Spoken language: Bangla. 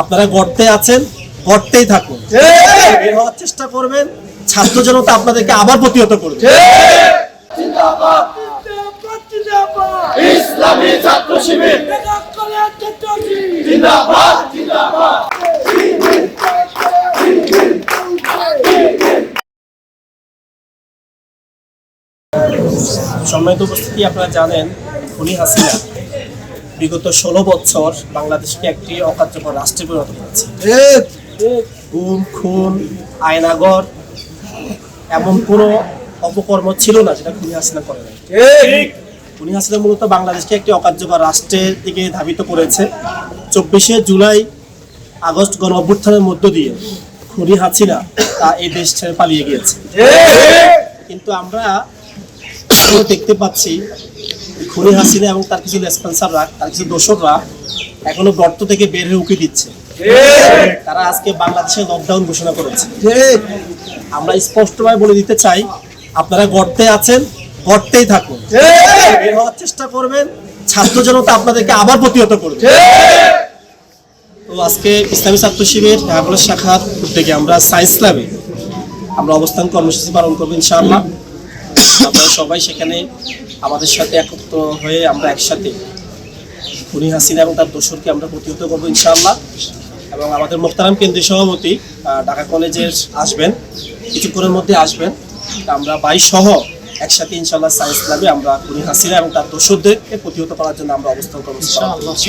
আপনারা গর্তে আছেন গর্তেই থাকুন। বের হওয়ার চেষ্টা করবেন ছাত্র জনতা আপনাদেরকে আবার প্রতিহত করবে। ইসলামী ছাত্র শিবির। জিন্দাবাদ জিন্দাবাদ। সম্মানিত উপস্থিতি আপনারা জানেন খুনি হাসিনা বিগত ষোলো বছর বাংলাদেশকে একটি অকার্যকর রাষ্ট্রে পরিণত করেছে। গুম খুন আয়নাগর এমন কোনো অপকর্ম ছিল না যেটা খুনি হাসিনা করে নাই। খুনি হাসিনা মূলত বাংলাদেশকে একটি অকার্যকর রাষ্ট্রের দিকে ধাবিত করেছে। চব্বিশে জুলাই আগস্ট গণ অভ্যুত্থানের মধ্য দিয়ে খুনি হাসিনা তা এই দেশ ছেড়ে পালিয়ে গিয়েছে। কিন্তু আমরা দেখতে পাচ্ছি খুনি হাসিনা এবং তার কিছু রেসপন্সাররা তার কিছু দোসররা এখনও গর্ত থেকে বের হয়ে উকি দিচ্ছে। তারা আজকে বাংলাদেশে লকডাউন ঘোষণা করেছে। আমরা স্পষ্টভাবে বলে দিতে চাই, আপনারা গর্তে আছেন, গর্তেই থাকুন। বের হওয়ার চেষ্টা করবেন, ছাত্র জনতা আপনাদেরকে আবার প্রতিহত করবে। তো আজকে ইসলামী ছাত্র শিবির ঢাকা শাখার উদ্যোগে আমরা সায়েন্স ল্যাবে আমরা অবস্থান কর্মসূচি পালন করব ইনশাআল্লাহ। আপনারা সবাই সেখানে আমাদের সাথে একত্র হয়ে আমরা একসাথে খুনি হাসিনা এবং তার দোসরকে আমরা প্রতিহত করব ইনশাআল্লাহ। এবং আমাদের মোখতারাম কেন্দ্রীয় সভাপতি ঢাকা কলেজের আসবেন, কিছুক্ষণের মধ্যে আসবেন। আমরা বাইশ সহ একসাথে ইনশাল্লাহ সায়েন্স ক্লাবে আমরা খুনি হাসিনা এবং তার দোসরদেরকে প্রতিহত করার জন্য আমরা অবস্থান কর্মসূচি